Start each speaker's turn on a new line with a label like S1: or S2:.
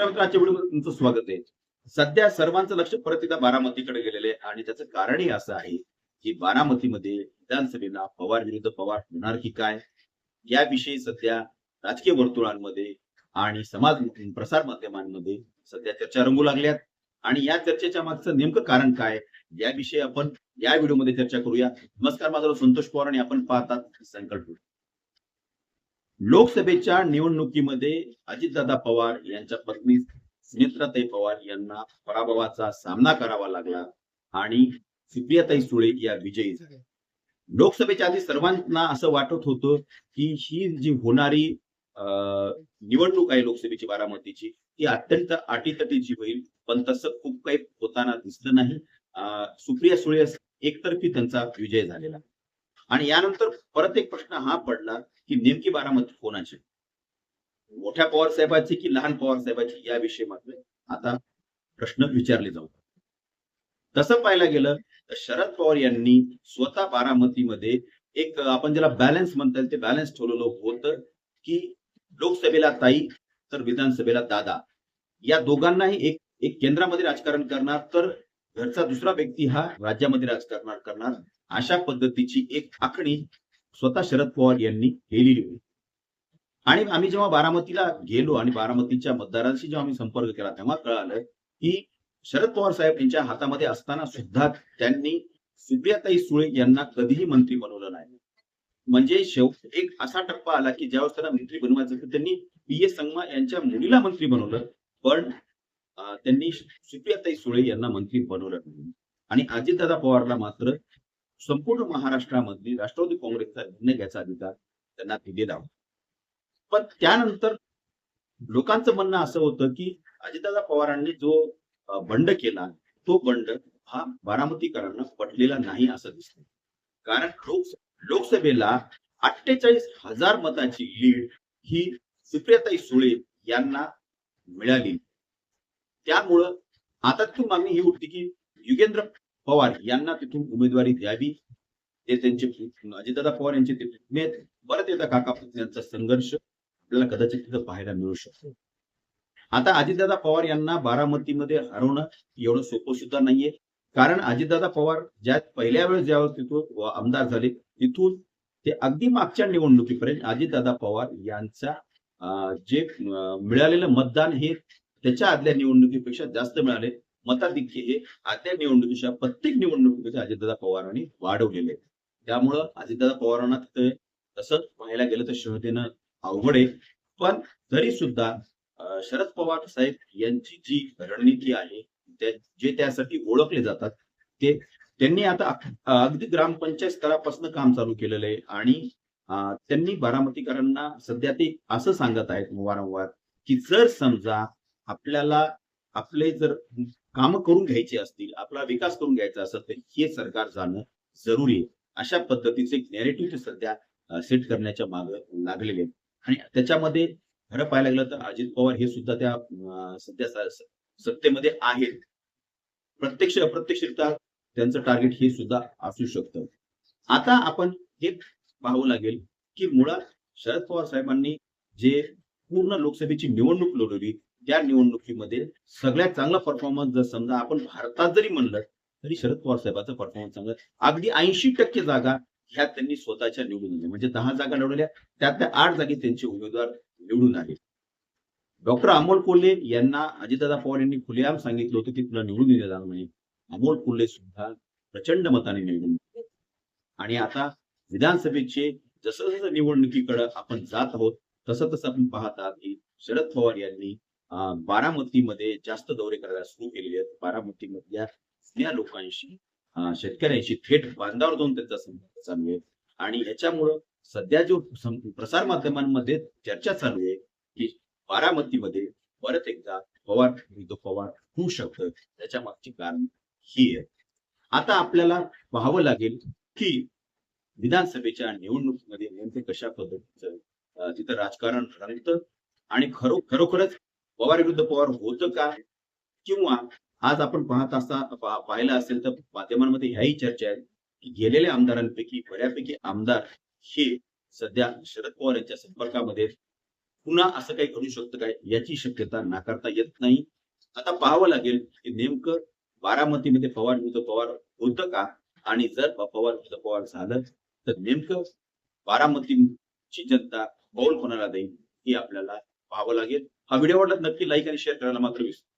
S1: आजच्या व्हिडिओ तुमचं स्वागत आहे. सध्या सर्वांचं लक्ष परत एकदा बारामतीकडे गेलेलं आहे आणि त्याचं कारणही असं आहे की बारामतीमध्ये विधानसभेला पवार विरुद्ध पवार होणार की काय? याविषयी सध्या राजकीय वर्तुळांमध्ये आणि समाज प्रसार माध्यमांमध्ये सध्या चर्चा रंगू लागल्यात. आणि या चर्चेच्या मागचं नेमकं कारण काय? याविषयी आपण या व्हिडिओमध्ये चर्चा करूया. नमस्कार माझा संतोष पवार आणि आपण पाहतात संकल्प. लोकसभेच्या निवडणुकीमध्ये अजितदादा पवार यांच्या पत्नी सुनेत्राताई पवार यांना पराभवाचा सामना करावा लागला आणि सुप्रियाताई सुळे या विजयी झाल्या लोकसभेच्या आधी सर्वांना असं वाटत होतं की ही जी होणारी अं, निवडणूक आहे लोकसभेची बारामतीची ती अत्यंत अटीतटीची होईल पण तसं खूप काही होताना दिसलं नाही. अं, सुप्रिया सुळे एकतर्फी त्यांचा विजय झालेला. आणि यानंतर परत एक प्रश्न हा पडला की नेमकी बारामती कोणाची? मोठ्या पवार साहेबाची की लहान पवार साहेबाची? याविषयी मात्र आता प्रश्न विचारले जाऊ. तसं पाहायला गेलं तर शरद पवार यांनी स्वतः बारामतीमध्ये एक आपण ज्याला बॅलन्स म्हणता येईल ते बॅलन्स ठेवलेलं होतं की लोकसभेला ताई तर विधानसभेला दादा. या दोघांनाही एक एक केंद्रामध्ये राजकारण करणार तर घरचा दुसरा व्यक्ती हा राज्यामध्ये राजकारण करणार. अशा पद्धतीची एक आखणी स्वतः शरद पवार यांनी केलेली होती. आणि आम्ही जेव्हा बारामतीला गेलो आणि बारामतीच्या मतदारांशी जेव्हा आम्ही संपर्क केला तेव्हा कळालं की शरद पवार साहेब यांच्या हातामध्ये असताना सुद्धा त्यांनी सुप्रियाताई सुळे यांना कधीही मंत्री बनवलं नाही. म्हणजे शेवट एक असा टप्पा आला की ज्यावेळेस त्यांना मंत्री बनवायचं त्यांनी पी एस संगमा यांच्या मुलीला मंत्री बनवलं. पण त्यांनी सुप्रियाताई सुळे यांना मंत्री बनवलं नाही. आणि अजितदादा पवारला मात्र संपूर्ण महाराष्ट्रामध्ये राष्ट्रवादी काँग्रेसचा निर्णय घ्यायचा अधिकार त्यांना दिलेला होता. पण त्यानंतर लोकांचं म्हणणं असं होतं की अजितदादा पवारांनी जो बंड केला तो बंड हा बारामतीकरांना पटलेला नाही असं दिसतं कारण लोक लोकसभेला अठ्ठेचाळीस हजार मताची लीड ही सुप्रियाताई सुळे यांना मिळाली. त्यामुळं आता तिथून मागणी ही उठते की युगेंद्र पवार यांना तिथून उमेदवारी द्यावी. ते त्यांचे अजितदादा पवार यांचे ते पुतणे आहेत. परत एकदा काका यांचा संघर्ष आपल्याला कदाचित तिथं पाहायला मिळू शकतो. आता अजितदादा पवार यांना बारामतीमध्ये हरवणं एवढं सोपं सुद्धा नाहीये. कारण अजितदादा पवार ज्या पहिल्या वेळेस ज्यावेळेस तिथून आमदार झाले तिथून ते अगदी मागच्या निवडणुकीपर्यंत अजितदादा पवार यांचा जे मिळालेलं मतदान हे त्याच्या आदल्या निवडणुकीपेक्षा जास्त मिळाले मताधिक्य हे आदल्या निवडणुकीच्या प्रत्येक निवडणुकीपेक्षा अजितदादा पवारांनी वाढवलेले त्यामुळं अजितदादा पवारांना तिथे तसंच पाहायला गेलं तर शह देणं अवघड आहे. पण तरी सुद्धा शरद पवार साहेब यांची जी रणनीती आहे जे त्यासाठी ओळखले जातात ते त्यांनी आता अगदी ग्रामपंचायत स्तरापासून काम चालू केलेलं आहे आणि त्यांनी बारामतीकरांना सध्या ते असं सांगत आहेत वारंवार की जर समजा आपल्याला आपले जर काम करून घ्यायची असतील आपला विकास करून घ्यायचा असेल तर हे सरकार जाणं जरुरी आहे. अशा पद्धतीचे नॅरेटिव्ह सध्या सेट करण्याच्या माग लागलेले आणि त्याच्यामध्ये खरं पाहायला गेलं तर अजित पवार हे सुद्धा त्या सध्या सत्तेमध्ये आहेत. प्रत्यक्ष अप्रत्यक्षरित्या त्यांचं टार्गेट हे सुद्धा असू शकतं. आता आपण हे पाहावं लागेल की मुळात शरद पवार साहेबांनी जे पूर्ण लोकसभेची निवडणूक लढवली त्या निवडणुकीमध्ये सगळ्यात चांगला परफॉर्मन्स जर समजा आपण भारतात जरी म्हणलं तरी शरद पवार साहेबांचा परफॉर्मन्स चांगला. अगदी ऐंशी टक्के जागा ह्या त्यांनी स्वतःच्या निवडून दिल्या म्हणजे दहा जागा लढवल्या त्यातल्या आठ जागी त्यांचे उमेदवार निवडून आले. डॉक्टर अमोल कोल्हे यांना अजितदादा पवार यांनी खुलेआम सांगितलं होतं की तुला निवडून दिलं जाणार नाही. अमोल कोल्हे सुद्धा प्रचंड मताने निवडून आणि आता विधानसभेचे जसं जसं निवडणुकीकडे आपण जात आहोत तसं तसं आपण पाहत आहात की शरद पवार यांनी बारामतीमध्ये जास्त दौरे करायला सुरू केलेले आहेत. बारामतीमधल्या त्या लोकांशी शेतकऱ्यांशी थेट बांधावर जाऊन त्यांचा संपर्क चालू आहे. आणि याच्यामुळं सध्या जो प्रसार माध्यमांमध्ये चर्चा चालू आहे की बारामतीमध्ये परत एकदा पवार तो पवार होऊ शकतो. त्याच्या मागची कारण ही आहे. आता आपल्याला पाहावं लागेल की विधानसभेच्या निवडणुकीमध्ये नेमके कशा पद्धतीचं तिथं राजकारण रंगतं आणि खरो खरोखरच पवार विरुद्ध पवार होतं का? किंवा आज आपण पाहत असता पाहिलं असेल तर माध्यमांमध्ये ह्याही चर्चा आहे की गेलेल्या आमदारांपैकी बऱ्यापैकी आमदार हे सध्या शरद पवार यांच्या संपर्कामध्ये पुन्हा असं काही घडू शकतं काय याची शक्यता नाकारता येत नाही. आता पाहावं लागेल की नेमकं बारामतीमध्ये पवार विरुद्ध पवार होतं का? आणि जर पवार विरुद्ध पवार झालं तर नेमकं बारामतीची जनता कौल कोणाला देईल ही आपल्याला पाहावं लागेल. हा व्हिडिओ आवडला नक्की लाईक आणि शेअर करायला मात्र विसरू